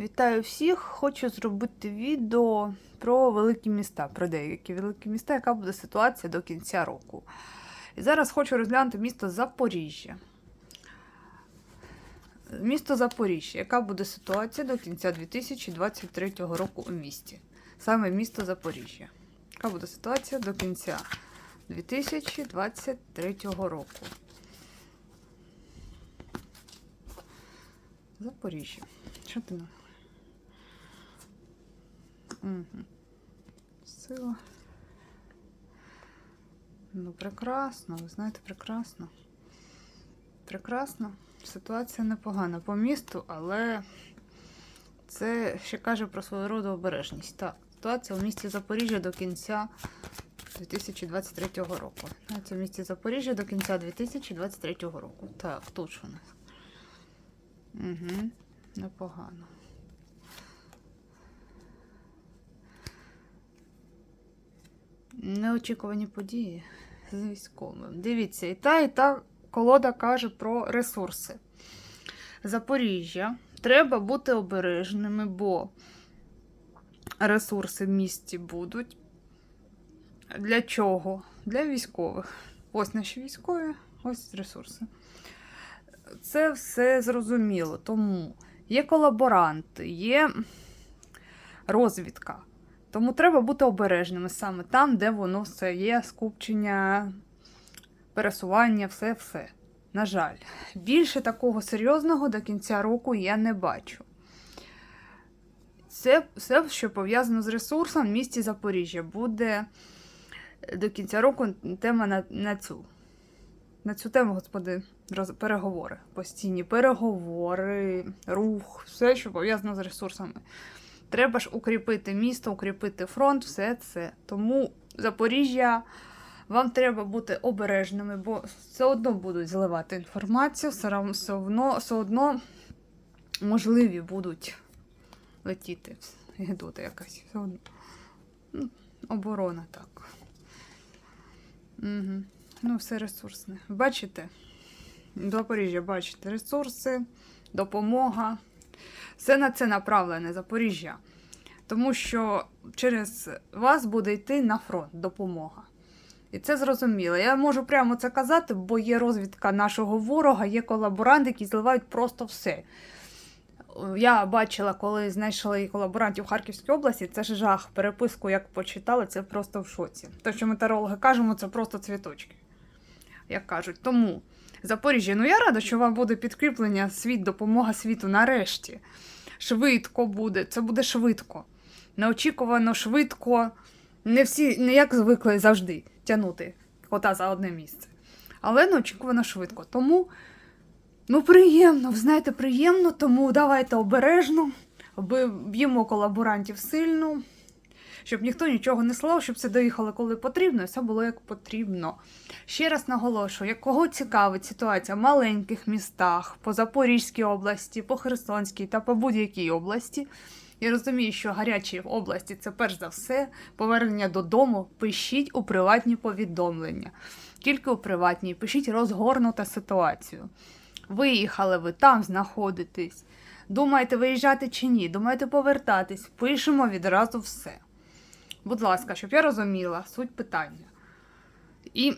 Вітаю всіх! Хочу зробити відео про великі міста, про деякі великі міста, яка буде ситуація до кінця року. І зараз хочу розглянути місто Запоріжжя. Місто Запоріжжя, яка буде ситуація до кінця 2023 року у місті. Саме місто Запоріжжя. Яка буде ситуація до кінця 2023 року. Запоріжжя. Що ти? Угу. Ну, прекрасно, ви знаєте, прекрасно. Прекрасно. Ситуація непогана по місту, але це ще каже про свого роду обережність. Так, ситуація у місті Запоріжжя до кінця 2023 року. Ситуація в місті Запоріжжя до кінця 2023 року. Так, тут у нас. Угу. Непогано. Неочікувані події з військовим. Дивіться, і та, і та колода каже про ресурси. Запоріжжя. Треба бути обережними, бо ресурси в місті будуть. Для чого? Для військових. Ось наші військові, ось ресурси. Це все зрозуміло. Тому є колаборанти, є розвідка. Тому треба бути обережними саме там, де воно все є, скупчення, пересування, все-все. На жаль, більше такого серйозного до кінця року я не бачу. Це все, що пов'язано з ресурсом в місті Запоріжжя, буде до кінця року тема на, на цю. На цю тему, господи, роз, переговори. Постійні переговори, рух, все, що пов'язано з ресурсами. Треба ж укріпити місто, укріпити фронт, все це. Тому Запоріжжя вам треба бути обережними, бо все одно будуть зливати інформацію, все одно, все одно можливі будуть летіти. Гедота якась. Все одно. Ну, оборона так. Угу. Ну, все ресурсне. Бачите? Запоріжжя, бачите, ресурси, допомога. Все на це направлене Запоріжжя. Тому що через вас буде йти на фронт допомога. І це зрозуміло. Я можу прямо це казати, бо є розвідка нашого ворога, є колаборанти, які зливають просто все. Я бачила, коли знайшли колаборантів в Харківській області, це ж жах. Переписку, як почитали, це просто в шоці. Те, що метеорологи кажемо, це просто цвіточки, як кажуть. Тому Запоріжжя, ну я рада, що вам буде підкріплення світ, допомога світу нарешті. Швидко буде, це буде швидко. Неочікувано, швидко. Не всі, не як звикли завжди тягнути кота за одне місце. Але неочікувано швидко. Тому, ну, приємно, ви знаєте, приємно, тому давайте обережно, б'ємо колаборантів сильно, щоб ніхто нічого не слав, щоб це доїхало коли потрібно, і все було як потрібно. Ще раз наголошую, як кого цікавить ситуація в маленьких містах, по Запорізькій області, по Херсонській та по будь-якій області. Я розумію, що гарячі області це перш за все повернення додому. Пишіть у приватні повідомлення. Тільки у приватній пишіть розгорнута ситуацію. Виїхали ви там знаходитесь. Думаєте, виїжджати чи ні? Думаєте повертатись? Пишемо відразу все. Будь ласка, щоб я розуміла суть питання. І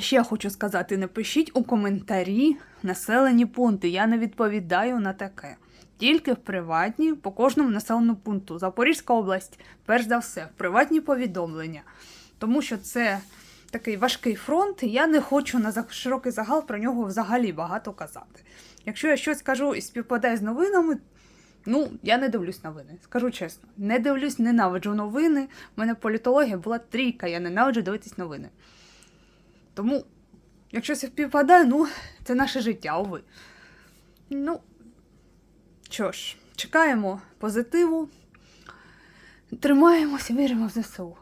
ще хочу сказати: не пишіть у коментарі населені пункти. Я не відповідаю на таке. Тільки в приватні по кожному населеному пункту. Запорізька область, перш за все, в приватні повідомлення. Тому що це такий важкий фронт, і я не хочу на широкий загал про нього взагалі багато казати. Якщо я щось кажу і співпадає з новинами, ну, я не дивлюсь новини. Скажу чесно, не дивлюсь, ненавиджу новини. У мене політологія була трійка, я ненавиджу дивитись новини. Тому, якщо це співпадає, ну, це наше життя, ви. Ну, що ж, чекаємо позитиву, тримаємося, віримо в ЗСУ.